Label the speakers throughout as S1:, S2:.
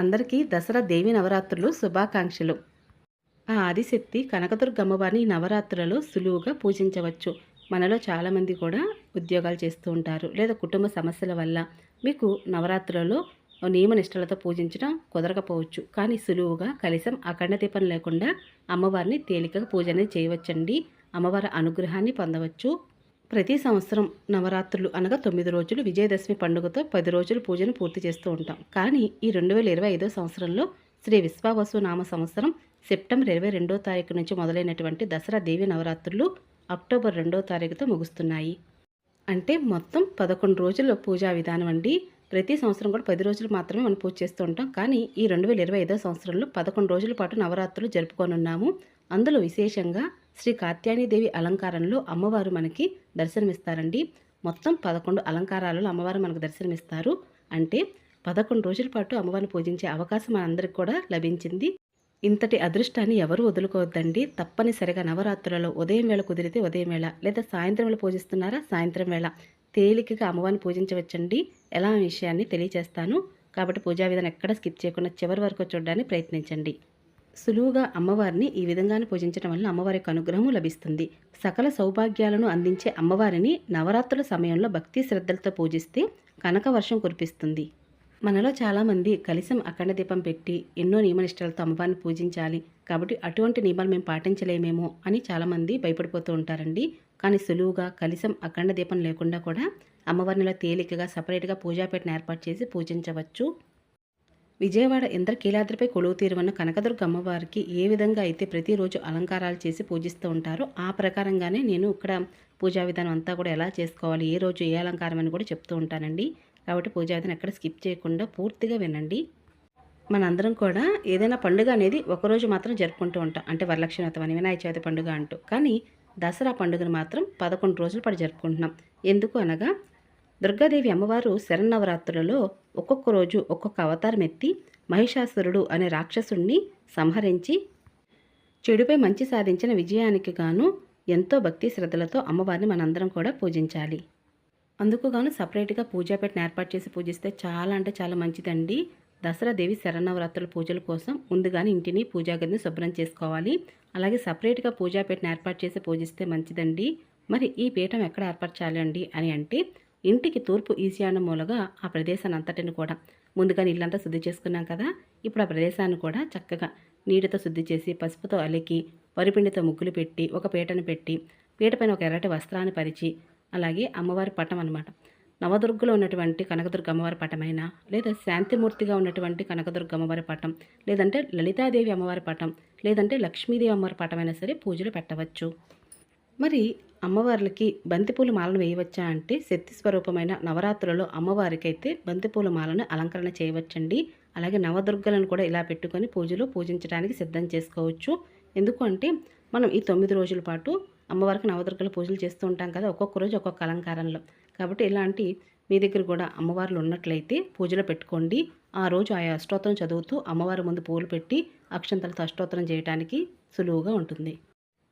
S1: అందరికీ దసరా దేవి నవరాత్రులు శుభాకాంక్షలు. ఆ ఆదిశక్తి కనకదుర్గ అమ్మవారిని నవరాత్రులలో సులువుగా పూజించవచ్చు. మనలో చాలామంది కూడా ఉద్యోగాలు చేస్తూ ఉంటారు. లేదా కుటుంబ సమస్యల వల్ల మీకు నవరాత్రులలో నియమ నిష్టలతో పూజించడం కుదరకపోవచ్చు. కానీ సులువుగా కనీసం అఖండ దీపం లేకుండా అమ్మవారిని తేలికగా పూజ అనేది చేయవచ్చండి. అమ్మవారి అనుగ్రహాన్ని పొందవచ్చు. ప్రతి సంవత్సరం నవరాత్రులు అనగా తొమ్మిది రోజులు విజయదశమి పండుగతో పది రోజులు పూజను పూర్తి చేస్తూ ఉంటాం. కానీ ఈ రెండు వేల ఇరవై ఐదో సంవత్సరంలో శ్రీ విశ్వావసు నామ సంవత్సరం సెప్టెంబర్ ఇరవై రెండో తారీఖు నుంచి మొదలైనటువంటి దసరా దేవి నవరాత్రులు అక్టోబర్ రెండో తారీఖుతో ముగుస్తున్నాయి. అంటే మొత్తం పదకొండు రోజుల పూజా విధానం అండి. ప్రతి సంవత్సరం కూడా పది రోజులు మాత్రమే మనం పూజ చేస్తూ ఉంటాం. కానీ ఈ రెండు వేల ఇరవై ఐదో సంవత్సరంలో పదకొండు రోజుల పాటు నవరాత్రులు జరుపుకోనున్నాము. అందులో విశేషంగా శ్రీ కాత్యాయనీదేవి అలంకారంలో అమ్మవారు మనకి దర్శనమిస్తారండి. మొత్తం పదకొండు అలంకారాలలో అమ్మవారు మనకు దర్శనమిస్తారు. అంటే పదకొండు రోజుల పాటు అమ్మవారిని పూజించే అవకాశం మనందరికి కూడా లభించింది. ఇంతటి అదృష్టాన్ని ఎవరు వదులుకోవద్దండి. తప్పనిసరిగా నవరాత్రులలో ఉదయం వేళ కుదిరితే ఉదయం వేళ లేదా సాయంత్రం వేళ పూజిస్తున్నారా సాయంత్రం వేళ తేలికగా అమ్మవారిని పూజించవచ్చండి. ఎలా విషయాన్ని తెలియజేస్తాను. కాబట్టి పూజా విధానం ఎక్కడ స్కిప్ చేయకుండా చివరి వరకు చూడడానికి ప్రయత్నించండి. సులువుగా అమ్మవారిని ఈ విధంగానే పూజించడం వల్ల అమ్మవారి యొక్క అనుగ్రహము లభిస్తుంది. సకల సౌభాగ్యాలను అందించే అమ్మవారిని నవరాత్రుల సమయంలో భక్తి శ్రద్ధలతో పూజిస్తే కనక వర్షం కురిపిస్తుంది. మనలో చాలామంది కలిసం అఖండ దీపం పెట్టి ఎన్నో నియమనిష్టలతో అమ్మవారిని పూజించాలి. కాబట్టి అటువంటి నియమాలు మేము పాటించలేమేమో అని చాలామంది భయపడిపోతూ ఉంటారండి. కానీ సులువుగా కలిసం అఖండ దీపం లేకుండా కూడా అమ్మవారినిలో తేలికగా సపరేట్గా పూజాపేటను ఏర్పాటు చేసి పూజించవచ్చు. విజయవాడ ఇంద్రకీలాద్రిపై కొలువు తీరువన్న కనకదుర్గ అమ్మవారికి ఏ విధంగా అయితే ప్రతిరోజు అలంకారాలు చేసి పూజిస్తూ ఉంటారో ఆ ప్రకారంగానే నేను ఇక్కడ పూజా విధానం అంతా కూడా ఎలా చేసుకోవాలి ఏ రోజు ఏ అలంకారం అని కూడా చెప్తూ ఉంటానండి. కాబట్టి పూజా విధానం ఎక్కడ స్కిప్ చేయకుండా పూర్తిగా వినండి. మనందరం కూడా ఏదైనా పండుగ అనేది ఒకరోజు మాత్రం జరుపుకుంటూ ఉంటాం. అంటే వరలక్ష్మి వ్రతం అని వినాయక చవితి పండుగ అంటూ. కానీ దసరా పండుగను మాత్రం పదకొండు రోజుల పాటు జరుపుకుంటున్నాం. ఎందుకు అనగా దుర్గాదేవి అమ్మవారు శరన్నవరాత్రులలో ఒక్కొక్క రోజు ఒక్కొక్క అవతారం ఎత్తి మహిషాసురుడు అనే రాక్షసుణ్ణి సంహరించి చెడుపై మంచి సాధించిన విజయానికి గాను ఎంతో భక్తి శ్రద్ధలతో అమ్మవారిని మనందరం కూడా పూజించాలి. అందుకు గాను సపరేట్గా పూజాపేటను ఏర్పాటు చేసి పూజిస్తే చాలా అంటే చాలా మంచిదండి. దసరా దేవి శరన్నవరాత్రుల పూజల కోసం ముందుగానే ఇంటిని పూజాగదిని శుభ్రం చేసుకోవాలి. అలాగే సపరేట్గా పూజాపేటను ఏర్పాటు చేసి పూజిస్తే మంచిదండి. మరి ఈ పీఠం ఎక్కడ ఏర్పరచాలి అండి అని అంటే ఇంటికి తూర్పు ఈశాన్య మూలగా ఆ ప్రదేశాన్ని అంతటిని కూడా. ముందుగా నీళ్ళంతా శుద్ధి చేసుకున్నాం కదా ఇప్పుడు ఆ ప్రదేశాన్ని కూడా చక్కగా నీటితో శుద్ధి చేసి పసుపుతో అలికి వరిపిండితో ముగ్గులు పెట్టి ఒక పీటను పెట్టి పీటపైన ఒక ఎర్రటి వస్త్రాన్ని పరిచి అలాగే అమ్మవారి పటం అనమాట నవదుర్గలో ఉన్నటువంటి కనకదుర్గ అమ్మవారి పటమైనా లేదా శాంతిమూర్తిగా ఉన్నటువంటి కనకదుర్గ అమ్మవారి పటం లేదంటే లలితాదేవి అమ్మవారి పటం లేదంటే లక్ష్మీదేవి అమ్మవారి పటమైనా సరే పూజలు పెట్టవచ్చు. మరి అమ్మవార్లకి బంతిపూల మాలను వేయవచ్చా అంటే శక్తి స్వరూపమైన నవరాత్రులలో అమ్మవారికైతే బంతిపూల మాలను అలంకరణ చేయవచ్చండి. అలాగే నవదుర్గలను కూడా ఇలా పెట్టుకొని పూజలు పూజించడానికి సిద్ధం చేసుకోవచ్చు. ఎందుకంటే మనం ఈ తొమ్మిది రోజుల పాటు అమ్మవారికి నవదుర్గల పూజలు చేస్తూ ఉంటాం కదా ఒక్కొక్క రోజు ఒక్కొక్క అలంకారంలో. కాబట్టి ఇలాంటి మీ దగ్గర కూడా అమ్మవార్లు ఉన్నట్లయితే పూజలు పెట్టుకోండి. ఆ రోజు ఆయా అష్టోత్తరం చదువుతూ అమ్మవారి ముందు పూలు పెట్టి అక్షంతలతో అష్టోత్తరం చేయడానికి సులువుగా ఉంటుంది.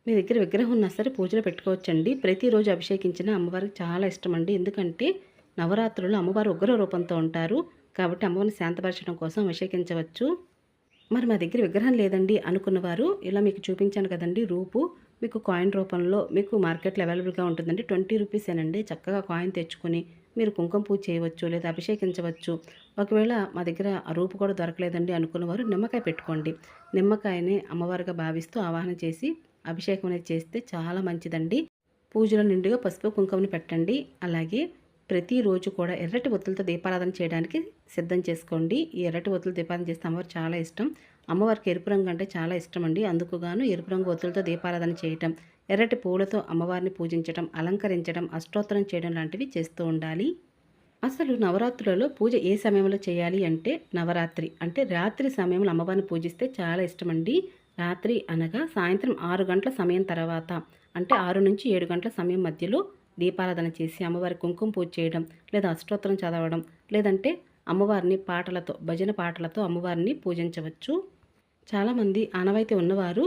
S1: మీ దగ్గర విగ్రహం ఉన్నా సరే పూజలు పెట్టుకోవచ్చండి. ప్రతిరోజు అభిషేకించిన అమ్మవారికి చాలా ఇష్టం అండి ఎందుకంటే నవరాత్రులు అమ్మవారు ఉగ్ర రూపంతో ఉంటారు. కాబట్టి అమ్మవారిని శాంతపరచడం కోసం అభిషేకించవచ్చు. మరి మా దగ్గర విగ్రహం లేదండి అనుకున్నవారు ఇలా మీకు చూపించాను కదండి రూపు. మీకు కాయిన్ రూపంలో మీకు మార్కెట్లో అవైలబుల్గా ఉంటుందండి. ట్వంటీ రూపీసేనండి చక్కగా కాయిన్ తెచ్చుకొని మీరు కుంకుమ పూజ చేయవచ్చు లేదా అభిషేకించవచ్చు. ఒకవేళ మా దగ్గర ఆ రూపు కూడా దొరకలేదండి అనుకున్నవారు నిమ్మకాయ పెట్టుకోండి. నిమ్మకాయని అమ్మవారిగా భావిస్తూ ఆవాహన చేసి అభిషేకం అనేది చేస్తే చాలా మంచిదండి. పూజలో నిండుగా పసుపు కుంకుమని పెట్టండి. అలాగే ప్రతిరోజు కూడా ఎర్రటి ఒత్తులతో దీపారాధన చేయడానికి సిద్ధం చేసుకోండి. ఈ ఎర్రటి ఒత్తులు దీపారాధన చేస్తే అమ్మవారు చాలా ఇష్టం. అమ్మవారికి ఎరుపు రంగు అంటే చాలా ఇష్టం అండి. అందుకుగాను ఎరుపు రంగు ఒత్తులతో దీపారాధన చేయటం ఎర్రటి పూలతో అమ్మవారిని పూజించడం అలంకరించడం అష్టోత్తరం చేయడం లాంటివి చేస్తూ ఉండాలి. అసలు నవరాత్రులలో పూజ ఏ సమయంలో చేయాలి అంటే నవరాత్రి. అంటే రాత్రి సమయంలో అమ్మవారిని పూజిస్తే చాలా ఇష్టమండి రాత్రి అనగా సాయంత్రం ఆరు గంటల సమయం తర్వాత అంటే ఆరు నుంచి ఏడు గంటల సమయం మధ్యలో దీపారాధన చేసి అమ్మవారి కుంకుమ పూజ చేయడం లేదా అష్టోత్తరం చదవడం లేదంటే అమ్మవారిని పాటలతో భజన పాటలతో అమ్మవారిని పూజించవచ్చు. చాలామంది ఆనవాయితీ ఉన్నవారు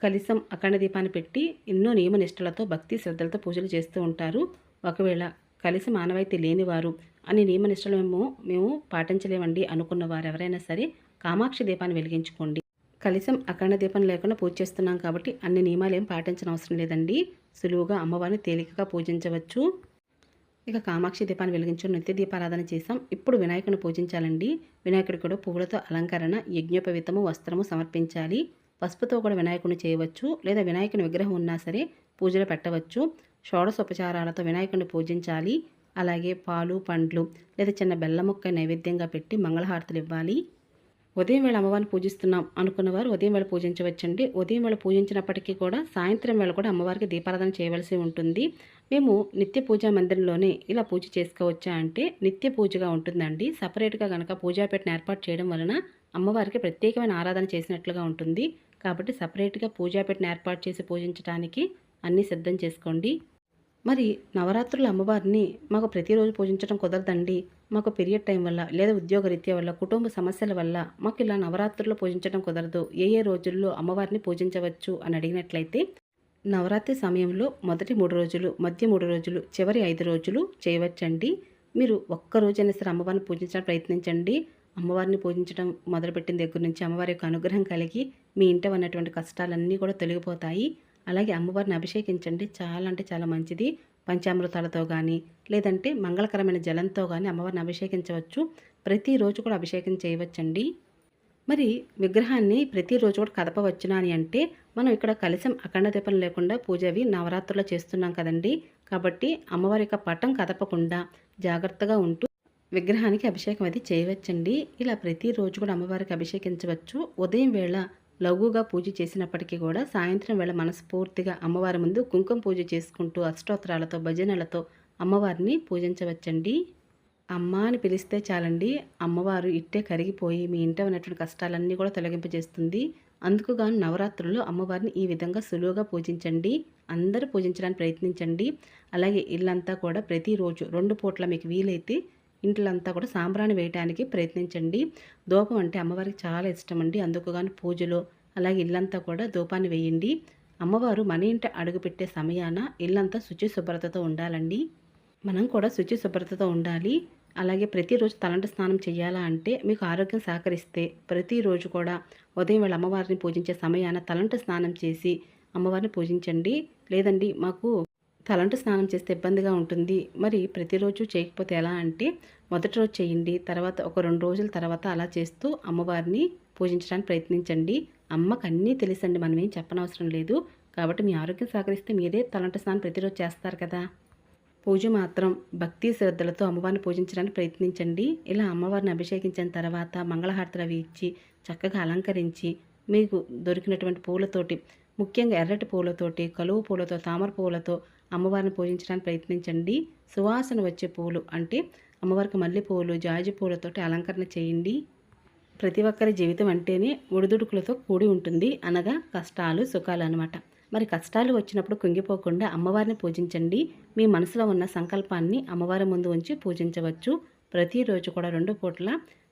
S1: కలిసం అఖండ దీపాన్ని పెట్టి ఎన్నో నియమ నిష్టలతో భక్తి శ్రద్ధలతో పూజలు చేస్తూ ఉంటారు. ఒకవేళ కలిసి మానవాయితీ లేనివారు అనే నియమ నిష్టలు మేము మేము పాటించలేమండి అనుకున్న వారు ఎవరైనా సరే కామాక్షి దీపాన్ని వెలిగించుకోండి. కలిసం అఖండ దీపం లేకుండా పూజ చేస్తున్నాం కాబట్టి అన్ని నియమాలు ఏం పాటించిన అవసరం లేదండి. సులువుగా అమ్మవారిని తేలికగా పూజించవచ్చు. ఇక కామాక్షి దీపాన్ని వెలిగించు నిత్య దీపారాధన చేసాం ఇప్పుడు వినాయకుని పూజించాలండి. వినాయకుడి కూడా పువ్వులతో అలంకరణ యజ్ఞోపవితము వస్త్రము సమర్పించాలి. పసుపుతో కూడా వినాయకుని చేయవచ్చు. లేదా వినాయకుని విగ్రహం ఉన్నా సరే పూజలు పెట్టవచ్చు. షోడశోపచారాలతో వినాయకుడిని పూజించాలి. అలాగే పాలు పండ్లు లేదా చిన్న బెల్ల ముక్క నైవేద్యంగా పెట్టి మంగళహారతులు ఇవ్వాలి. ఉదయం వేళ అమ్మవారిని పూజిస్తున్నాం అనుకున్నవారు ఉదయం వేళ పూజించవచ్చండి. ఉదయం వేళ పూజించినప్పటికీ కూడా సాయంత్రం వేళ కూడా అమ్మవారికి దీపారాధన చేయవలసి ఉంటుంది. మేము నిత్య పూజా మందిరంలోనే ఇలా పూజ చేసుకోవచ్చా అంటే నిత్య పూజగా ఉంటుందండి. సపరేట్గా కనుక పూజాపేటను ఏర్పాటు చేయడం వలన అమ్మవారికి ప్రత్యేకమైన ఆరాధన చేసినట్లుగా ఉంటుంది. కాబట్టి సపరేట్గా పూజాపేటను ఏర్పాటు చేసి పూజించడానికి అన్నీ సిద్ధం చేసుకోండి. మరి నవరాత్రుల అమ్మవారిని మాకు ప్రతిరోజు పూజించడం కుదరదండి. మాకు పీరియడ్ టైం వల్ల లేదా ఉద్యోగ రీత్యా వల్ల కుటుంబ సమస్యల వల్ల మాకు ఇలా నవరాత్రులు పూజించడం కుదరదు. ఏ ఏ రోజుల్లో అమ్మవారిని పూజించవచ్చు అని అడిగినట్లయితే నవరాత్రి సమయంలో మొదటి మూడు రోజులు మధ్య మూడు రోజులు చివరి ఐదు రోజులు చేయవచ్చండి. మీరు ఒక్క రోజైనా సరే అమ్మవారిని పూజించడానికి ప్రయత్నించండి. అమ్మవారిని పూజించడం మొదలుపెట్టిన దగ్గర నుంచి అమ్మవారి యొక్క అనుగ్రహం కలిగి మీ ఇంట ఉన్నటువంటి కష్టాలన్నీ కూడా తొలగిపోతాయి. అలాగే అమ్మవారిని అభిషేకించండి. చాలా అంటే చాలా మంచిది. పంచామృతాలతో కానీ లేదంటే మంగళకరమైన జలంతో కానీ అమ్మవారిని అభిషేకించవచ్చు. ప్రతిరోజు కూడా అభిషేకం చేయవచ్చండి. మరి విగ్రహాన్ని ప్రతిరోజు కూడా కదపవచ్చునా అని అంటే మనం ఇక్కడ కలశం అఖండ దీపం లేకుండా పూజ అవి నవరాత్రుల్లో చేస్తున్నాం కదండి. కాబట్టి అమ్మవారి యొక్క పటం కదపకుండా జాగ్రత్తగా ఉంటూ విగ్రహానికి అభిషేకం అది చేయవచ్చండి. ఇలా ప్రతిరోజు కూడా అమ్మవారికి అభిషేకించవచ్చు. ఉదయం వేళ లఘుగా పూజ చేసినప్పటికీ కూడా సాయంత్రం వేళ మనస్ఫూర్తిగా అమ్మవారి ముందు కుంకుమ పూజ చేసుకుంటూ అష్టోత్తరాలతో భజనలతో అమ్మవారిని పూజించవచ్చండి. అమ్మ అని పిలిస్తే చాలండి. అమ్మవారు ఇట్టే కరిగిపోయి మీ ఇంట ఉన్నటువంటి కష్టాలన్నీ కూడా తొలగింపజేస్తుంది. అందుకుగాను నవరాత్రుల్లో అమ్మవారిని ఈ విధంగా సులువుగా పూజించండి. అందరూ పూజించడానికి ప్రయత్నించండి. అలాగే ఇల్లంతా కూడా ప్రతిరోజు రెండు పూట్ల మీకు వీలైతే ఇంట్లంతా కూడా సాంబ్రాణి వేయడానికి ప్రయత్నించండి. ధూపం అంటే అమ్మవారికి చాలా ఇష్టం అండి అందుకు గాను పూజలో అలాగే ఇల్లంతా కూడా ధూపాన్ని వేయండి. అమ్మవారు మన ఇంట అడుగుపెట్టే సమయాన ఇల్లంతా శుచి శుభ్రతతో ఉండాలండి. మనం కూడా శుచి శుభ్రతతో ఉండాలి. అలాగే ప్రతిరోజు తలంట స్నానం చేయాలా అంటే మీకు ఆరోగ్యం సహకరిస్తే ప్రతిరోజు కూడా ఉదయం వేళ అమ్మవారిని పూజించే సమయాన తలంట స్నానం చేసి అమ్మవారిని పూజించండి. లేదండి మాకు తలంటు స్నానం చేస్తే ఇబ్బందిగా ఉంటుంది. మరి ప్రతిరోజు చేయకపోతే ఎలా అంటే మొదటి రోజు చేయండి తర్వాత ఒక రెండు రోజుల తర్వాత అలా చేస్తూ అమ్మవారిని పూజించడానికి ప్రయత్నించండి. అమ్మకు అన్నీ తెలుసండి మనం ఏం చెప్పనవసరం లేదు. కాబట్టి మీ ఆరోగ్యం సహకరిస్తే మీరే తలంటు స్నానం ప్రతిరోజు చేస్తారు కదా. పూజ మాత్రం భక్తి శ్రద్ధలతో అమ్మవారిని పూజించడానికి ప్రయత్నించండి. ఇలా అమ్మవారిని అభిషేకించిన తర్వాత మంగళహారతులు అవి ఇచ్చి చక్కగా అలంకరించి మీకు దొరికినటువంటి పూలతోటి ముఖ్యంగా ఎర్రటి పూలతోటి కలువు పూలతో తామర పూలతో అమ్మవారిని పూజించడానికి ప్రయత్నించండి. సువాసన వచ్చే పూలు అంటే అమ్మవారికి మల్లె పూలు జాజి పూలతోటి అలంకరణ చేయండి. ప్రతి ఒక్కరి జీవితం అంటేనే ఒడిదుడుకులతో కూడి ఉంటుంది. అనగా కష్టాలు సుఖాలు అనమాట మరి కష్టాలు వచ్చినప్పుడు కుంగిపోకుండా అమ్మవారిని పూజించండి. మీ మనసులో ఉన్న సంకల్పాన్ని అమ్మవారి ముందు ఉంచి పూజించవచ్చు. ప్రతిరోజు కూడా రెండు పూట్ల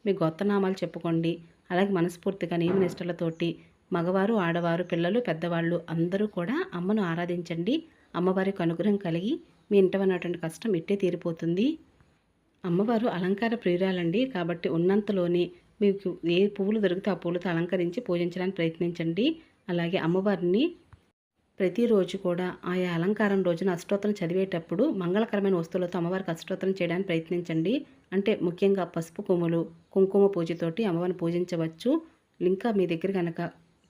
S1: మీ గొత్తనామాలు చెప్పుకోండి. అలాగే మనస్ఫూర్తిగా నియమ నిష్టలతోటి మగవారు ఆడవారు పిల్లలు పెద్దవాళ్ళు అందరూ కూడా అమ్మను ఆరాధించండి. అమ్మవారికి అనుగ్రహం కలిగి మీ ఇంట ఉన్నటువంటి కష్టం ఇట్టే తీరిపోతుంది? అమ్మవారు అలంకార ప్రియురాలండి. కాబట్టి ఉన్నంతలోనే మీకు ఏ పువ్వులు దొరికితే ఆ పూలతో అలంకరించి పూజించడానికి ప్రయత్నించండి. అలాగే అమ్మవారిని ప్రతిరోజు కూడా ఆయా అలంకారం రోజున అష్టోత్తరం చదివేటప్పుడు మంగళకరమైన వస్తువులతో అమ్మవారికి అష్టోత్తరం చేయడానికి ప్రయత్నించండి. అంటే ముఖ్యంగా పసుపు కొమ్ములు కుంకుమ పూజతోటి అమ్మవారిని పూజించవచ్చు. ఇంకా మీ దగ్గర కనుక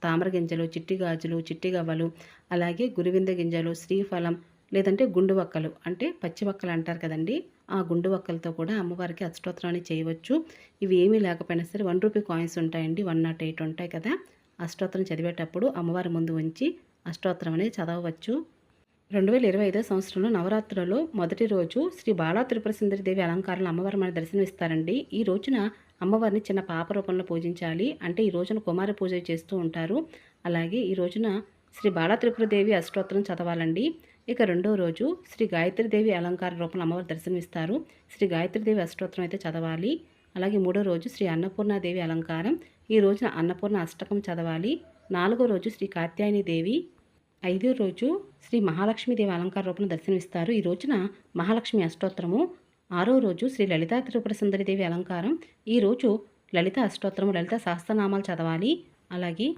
S1: తామర గింజలు చిట్టి గాజులు చిట్టి గవ్వలు అలాగే గురివింద గింజలు శ్రీఫలం లేదంటే గుండు వక్కలు అంటే పచ్చి వక్కలు అంటారు కదండి. ఆ గుండు వక్కలతో కూడా అమ్మవారికి అష్టోత్తరాన్ని చేయవచ్చు. ఇవి ఏమీ లేకపోయినా సరే వన్ రూపీ కాయిన్స్ ఉంటాయండి. వన్ నాట్ ఎయిట్ ఉంటాయి కదా. అష్టోత్తరం చదివేటప్పుడు అమ్మవారి ముందు ఉంచి అష్టోత్తరం అనేది చదవవచ్చు. రెండు వేల ఇరవై ఐదో సంవత్సరంలో నవరాత్రులలో మొదటి రోజు శ్రీ బాలా త్రిపుర దేవి అలంకారంలో అమ్మవారి మన దర్శనమిస్తారండి. ఈ రోజున అమ్మవారిని చిన్న పాప రూపంలో పూజించాలి. అంటే ఈ రోజున కుమార పూజ చేస్తూ ఉంటారు. అలాగే ఈ రోజున శ్రీ బాలత్రిపురదేవి అష్టోత్తరం చదవాలండి. ఇక రెండో రోజు శ్రీ గాయత్రీదేవి అలంకార రూపంలో అమ్మవారి దర్శనమిస్తారు. శ్రీ గాయత్రీదేవి అష్టోత్తరం అయితే చదవాలి. అలాగే మూడో రోజు శ్రీ అన్నపూర్ణాదేవి అలంకారం. ఈ రోజున అన్నపూర్ణ అష్టకం చదవాలి. నాలుగో రోజు శ్రీ కాత్యాయని దేవి. ఐదో రోజు శ్రీ మహాలక్ష్మీదేవి అలంకార రూపంలో దర్శనమిస్తారు. ఈ రోజున మహాలక్ష్మి అష్టోత్తరము. ఆరో రోజు శ్రీ లలితా త్రిపుర సుందరిదేవి అలంకారం. ఈరోజు లలిత అష్టోత్తరం లలిత సహస్రనామాలు చదవాలి. అలాగే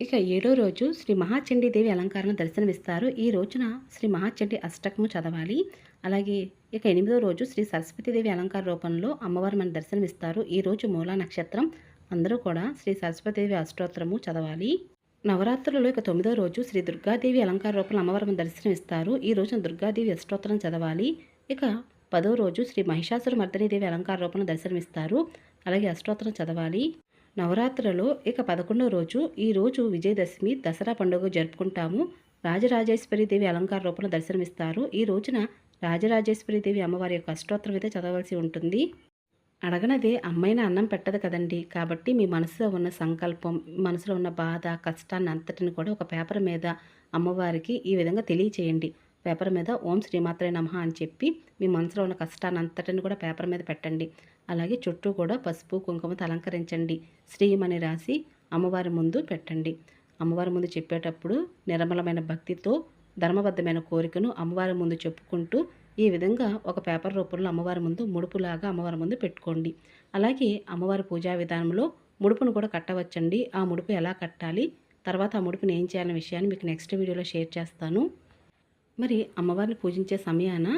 S1: ఇక ఏడో రోజు శ్రీ మహాచండీదేవి అలంకారం దర్శనమిస్తారు. ఈ రోజున శ్రీ మహాచండీ అష్టకము చదవాలి. అలాగే ఇక ఎనిమిదో రోజు శ్రీ సరస్వతీదేవి అలంకార రూపంలో అమ్మవారు మన దర్శనమిస్తారు. ఈ రోజు మూలా నక్షత్రం. అందరూ కూడా శ్రీ సరస్వతీదేవి అష్టోత్తరము చదవాలి. నవరాత్రులలో ఇక తొమ్మిదో రోజు శ్రీ దుర్గాదేవి అలంకార రూపంలో అమ్మవారు మన దర్శనమిస్తారు. ఈ రోజున దుర్గాదేవి అష్టోత్తరం చదవాలి. ఇక పదో రోజు శ్రీ మహిషాసుర మర్దనీదేవి అలంకార రూపంలో దర్శనమిస్తారు. అలాగే అష్టోత్తరం చదవాలి. నవరాత్రులలో ఇక పదకొండో రోజు ఈ రోజు విజయదశమి దసరా పండుగ జరుపుకుంటాము. రాజరాజేశ్వరి దేవి అలంకార రూపంలో దర్శనమిస్తారు. ఈ రోజున రాజరాజేశ్వరి దేవి అమ్మవారి యొక్క అష్టోత్తరం అయితే చదవలసి ఉంటుంది. అడగనదే అమ్మైన అన్నం పెట్టదు కదండి. కాబట్టి మీ మనసులో ఉన్న సంకల్పం మనసులో ఉన్న బాధ కష్టాన్ని అంతటిని కూడా ఒక పేపర్ మీద అమ్మవారికి ఈ విధంగా తెలియచేయండి. పేపర్ మీద ఓం శ్రీమాత్రే నమ అని చెప్పి మీ మనసులో ఉన్న కష్టాన్ని అంతటిని కూడా పేపర్ మీద పెట్టండి. అలాగే చుట్టూ కూడా పసుపు కుంకుమతో అలంకరించండి. శ్రీమని రాసి అమ్మవారి ముందు పెట్టండి. అమ్మవారి ముందు చెప్పేటప్పుడు నిర్మలమైన భక్తితో ధర్మబద్ధమైన కోరికను అమ్మవారి ముందు చెప్పుకుంటూ ఈ విధంగా ఒక పేపర్ రూపంలో అమ్మవారి ముందు ముడుపులాగా అమ్మవారి ముందు పెట్టుకోండి. అలాగే అమ్మవారి పూజా విధానంలో ముడుపును కూడా కట్టవచ్చండి. ఆ ముడుపు ఎలా కట్టాలి? తర్వాత ఆ ముడుపుని ఏం చేయాలనే విషయాన్ని మీకు నెక్స్ట్ వీడియోలో షేర్ చేస్తాను. మరి అమ్మవారిని పూజించే సమయాన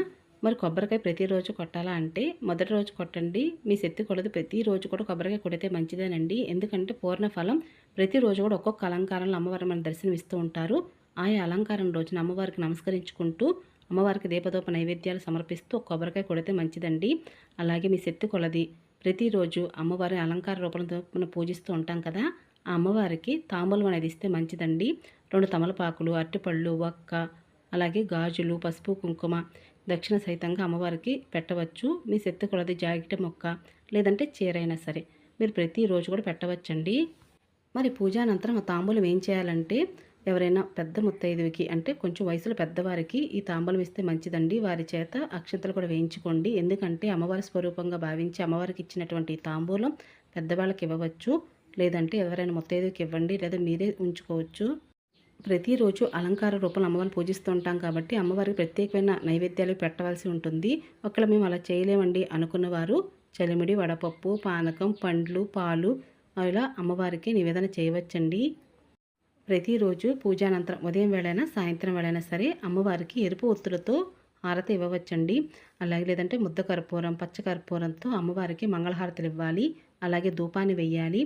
S1: మరి కొబ్బరికాయ ప్రతిరోజు కొట్టాలా అంటే మొదటి రోజు కొట్టండి మీ శక్తి కొలది ప్రతిరోజు కూడా కొబ్బరికాయ కొడితే మంచిదేనండి. ఎందుకంటే పూర్ణ ఫలం ప్రతిరోజు కూడా ఒక్కొక్క అలంకారంలో అమ్మవారి మన దర్శనం ఇస్తూ ఉంటారు. ఆయా అలంకారం రోజున అమ్మవారికి నమస్కరించుకుంటూ అమ్మవారికి దీపదోప నైవేద్యాలు సమర్పిస్తూ కొబ్బరికాయ కొడితే మంచిదండి. అలాగే మీ శక్తి కొలది ప్రతిరోజు అమ్మవారి అలంకార రూపంలో మనం పూజిస్తూ ఉంటాం కదా ఆ అమ్మవారికి తాంబూలం అనేది ఇస్తే మంచిదండి. రెండు తమలపాకులు అరటిపళ్ళు ఒక్క అలాగే గాజులు పసుపు కుంకుమ దక్షిణ సహితంగా అమ్మవారికి పెట్టవచ్చు. మీ శక్తి కొలది జాకెట్ మొక్క లేదంటే చీరైనా సరే మీరు ప్రతిరోజు కూడా పెట్టవచ్చండి. మరి పూజానంతరం ఆ తాంబూలం ఏం చేయాలంటే ఎవరైనా పెద్ద ముత్తైదువికి అంటే కొంచెం వయసులో పెద్దవారికి ఈ తాంబూలం ఇస్తే మంచిదండి. వారి చేత అక్షంతలు కూడా వేయించుకోండి. ఎందుకంటే అమ్మవారి స్వరూపంగా భావించి అమ్మవారికి ఇచ్చినటువంటి ఈ తాంబూలం పెద్దవాళ్ళకి ఇవ్వవచ్చు. లేదంటే ఎవరైనా ముత్తైదుకి ఇవ్వండి లేదా మీరే ఉంచుకోవచ్చు. ప్రతిరోజు అలంకార రూపంలో అమ్మవారిని పూజిస్తూ ఉంటాం కాబట్టి అమ్మవారికి ప్రత్యేకమైన నైవేద్యాలు పెట్టవలసి ఉంటుంది. ఒకవేళ మేము అలా చేయలేమండి అనుకున్నవారు చలిమిడి వడపప్పు పానకం పండ్లు పాలు ఇలా అమ్మవారికి నివేదన చేయవచ్చండి. ప్రతిరోజు పూజానంతరం ఉదయం వేళైనా సాయంత్రం వేళైనా సరే అమ్మవారికి ఎరుపు ఒత్తులతో హారతి ఇవ్వవచ్చండి. అలాగే లేదంటే ముద్ద కర్పూరం పచ్చ కర్పూరంతో అమ్మవారికి మంగళహారతులు ఇవ్వాలి. అలాగే ధూపాన్ని వెయ్యాలి.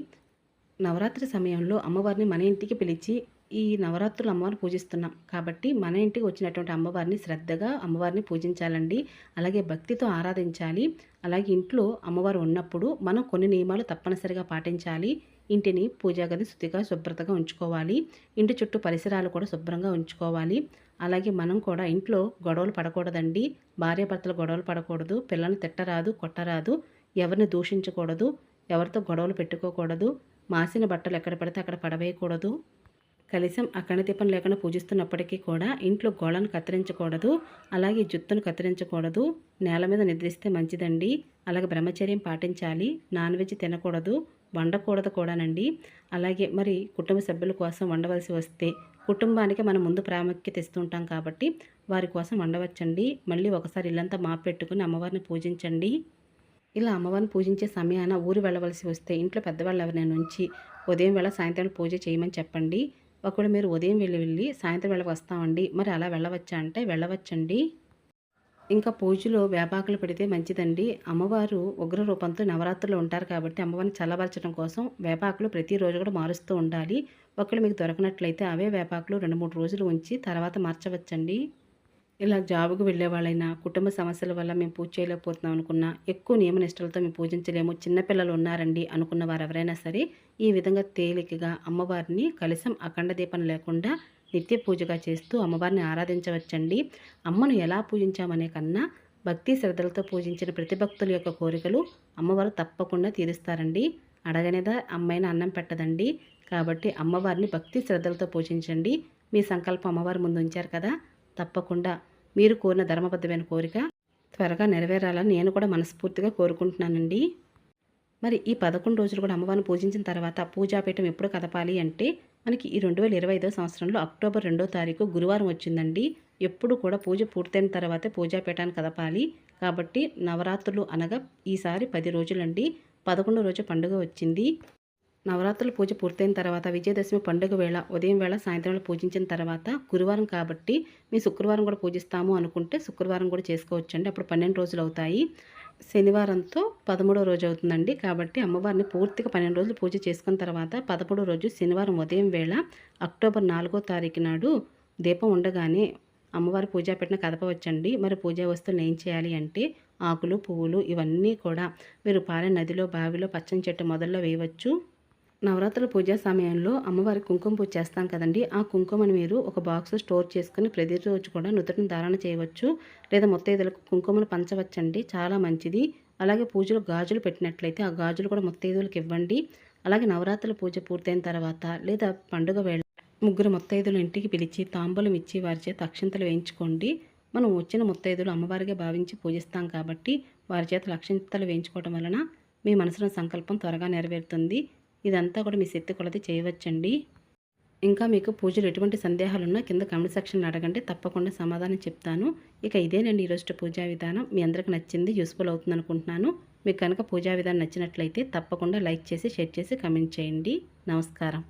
S1: నవరాత్రి సమయంలో అమ్మవారిని మన ఇంటికి పిలిచి ఈ నవరాత్రులు అమ్మవారిని పూజిస్తున్నాం. కాబట్టి మన ఇంటికి వచ్చినటువంటి అమ్మవారిని శ్రద్ధగా అమ్మవారిని పూజించాలండి. అలాగే భక్తితో ఆరాధించాలి. అలాగే ఇంట్లో అమ్మవారు ఉన్నప్పుడు మనం కొన్ని నియమాలు తప్పనిసరిగా పాటించాలి. ఇంటిని పూజా గది శుద్ధిగా శుభ్రతగా ఉంచుకోవాలి. ఇంటి చుట్టూ పరిసరాలు కూడా శుభ్రంగా ఉంచుకోవాలి. అలాగే మనం కూడా ఇంట్లో గొడవలు పడకూడదండి. భార్యాభర్తలు గొడవలు పడకూడదు. పిల్లల్ని తిట్టరాదు కొట్టరాదు. ఎవరిని దూషించకూడదు. ఎవరితో గొడవలు పెట్టుకోకూడదు. మాసిన బట్టలు ఎక్కడ పడితే అక్కడ పడవేయకూడదు. కలిసం అఖండ దీపం లేకుండా పూజిస్తున్నప్పటికీ కూడా ఇంట్లో గోళను కత్తిరించకూడదు అలాగే జుత్తును కత్తిరించకూడదు నేల మీద నిద్రిస్తే మంచిదండి. అలాగే బ్రహ్మచర్యం పాటించాలి నాన్ వెజ్ తినకూడదు వండకూడదు కూడానండి. అలాగే మరి కుటుంబ సభ్యుల కోసం వండవలసి వస్తే కుటుంబానికి మనం ముందు ప్రాముఖ్యత ఇస్తుంటాం కాబట్టి వారి కోసం వండవచ్చండి. మళ్ళీ ఒకసారి ఇల్లంతా మాపెట్టుకుని అమ్మవారిని పూజించండి. ఇలా అమ్మవారిని పూజించే సమయాన ఊరు వెళ్ళవలసి వస్తే ఇంట్లో పెద్దవాళ్ళు ఎవరైనా నుంచి ఉదయం వేళ సాయంత్రం పూజ చేయమని చెప్పండి. ఒకవేళ మీరు ఉదయం వెళ్ళి వెళ్ళి సాయంత్రం వేళకు వస్తామండి. మరి అలా వెళ్ళవచ్చా అంటే వెళ్ళవచ్చండి. ఇంకా పూజలో వేపాకులు పెడితే మంచిదండి. అమ్మవారు ఉగ్ర రూపంతో నవరాత్రులు ఉంటారు కాబట్టి అమ్మవారిని చల్లబరచడం కోసం వేపాకులు ప్రతిరోజు కూడా మారుస్తూ ఉండాలి. ఒకవేళ మీకు దొరకనట్లయితే అవే వేపాకులు రెండు మూడు రోజులు ఉంచి తర్వాత మార్చవచ్చండి. ఇలా జాబుకు వెళ్ళే వాళ్ళైనా కుటుంబ సమస్యల వల్ల మేము పూజ చేయలేకపోతున్నాం అనుకున్నా ఎక్కువ నియమ నిష్టలతో మేము పూజించలేము చిన్నపిల్లలు ఉన్నారండి అనుకున్న వారు ఎవరైనా సరే ఈ విధంగా తేలికగా అమ్మవారిని కలిసం అఖండ దీపం లేకుండా నిత్య పూజగా చేస్తూ అమ్మవారిని ఆరాధించవచ్చండి. అమ్మను ఎలా పూజించామనే కన్నా భక్తి శ్రద్ధలతో పూజించిన ప్రతి భక్తుల యొక్క కోరికలు అమ్మవారు తప్పకుండా తీరుస్తారండి. అడగనేదా అమ్మాయిని అన్నం పెట్టదండి. కాబట్టి అమ్మవారిని భక్తి శ్రద్ధలతో పూజించండి. మీ సంకల్పం అమ్మవారి ముందు ఉంచారు కదా. తప్పకుండా మీరు కోరిన ధర్మబద్ధమైన కోరిక త్వరగా నెరవేరాలని నేను కూడా మనస్ఫూర్తిగా కోరుకుంటున్నానండి. మరి ఈ పదకొండు రోజులు కూడా అమ్మవారిని పూజించిన తర్వాత పూజాపీఠం ఎప్పుడు కదపాలి అంటే మనకి ఈ రెండు వేల ఇరవై ఐదో సంవత్సరంలో అక్టోబర్ రెండో తారీఖు గురువారం వచ్చిందండి. ఎప్పుడు కూడా పూజ పూర్తయిన తర్వాతే పూజాపీఠాన్ని కదపాలి. కాబట్టి నవరాత్రులు అనగా ఈసారి పది రోజులండి. పదకొండో రోజు పండుగ వచ్చింది. నవరాత్రుల పూజ పూర్తయిన తర్వాత విజయదశమి పండుగ వేళ ఉదయం వేళ సాయంత్రం పూజించిన తర్వాత గురువారం కాబట్టి మీ శుక్రవారం కూడా పూజిస్తాము అనుకుంటే శుక్రవారం కూడా చేసుకోవచ్చండి. అప్పుడు పన్నెండు రోజులు అవుతాయి. శనివారంతో పదమూడో రోజు అవుతుందండి. కాబట్టి అమ్మవారిని పూర్తిగా పన్నెండు రోజులు పూజ చేసుకున్న తర్వాత పదమూడో రోజు శనివారం ఉదయం వేళ అక్టోబర్ నాలుగో తారీఖు నాడు దీపం ఉండగానే అమ్మవారి పూజ పెట్టిన కదపవచ్చండి. మరి పూజా వస్తువులు ఏం చేయాలి అంటే ఆకులు పువ్వులు ఇవన్నీ కూడా మీరు పారే నదిలో బావిలో పచ్చని చెట్టు మొదల్లో వేయవచ్చు. నవరాత్రుల పూజా సమయంలో అమ్మవారి కుంకుమ పూజ చేస్తాం కదండి. ఆ కుంకుమని మీరు ఒక బాక్స్ స్టోర్ చేసుకుని ప్రతిరోజు కూడా నుదుటిని ధారణ చేయవచ్చు. లేదా ముత్తైదులకు కుంకుమను పంచవచ్చండి. చాలా మంచిది. అలాగే పూజలో గాజులు పెట్టినట్లయితే ఆ గాజులు కూడా ముత్తైదులకు ఇవ్వండి. అలాగే నవరాత్రుల పూజ పూర్తయిన తర్వాత లేదా పండుగ వేళ ముగ్గురు ముత్తైదులు ఇంటికి పిలిచి తాంబూలం ఇచ్చి వారి చేత అక్షింతలు వేయించుకోండి. మనం వచ్చిన ముత్తైదులు అమ్మవారిగా భావించి పూజిస్తాం కాబట్టి వారి చేత అక్షింతలు వేయించుకోవడం వలన మీ మనసులో సంకల్పం త్వరగా నెరవేరుతుంది. ఇదంతా కూడా మీ శక్తి కొలది చేయవచ్చండి. ఇంకా మీకు పూజలు ఎటువంటి సందేహాలు ఉన్నా కింద కామెంట్ సెక్షన్లో అడగండి తప్పకుండా సమాధానం చెప్తాను. ఇక ఇదేనండి ఈరోజు పూజా విధానం. మీ అందరికి నచ్చింది యూస్ఫుల్ అవుతుంది అనుకుంటున్నాను. మీకు కనుక పూజా విధానం నచ్చినట్లయితే తప్పకుండా లైక్ చేసి షేర్ చేసి కమెంట్ చేయండి. నమస్కారం.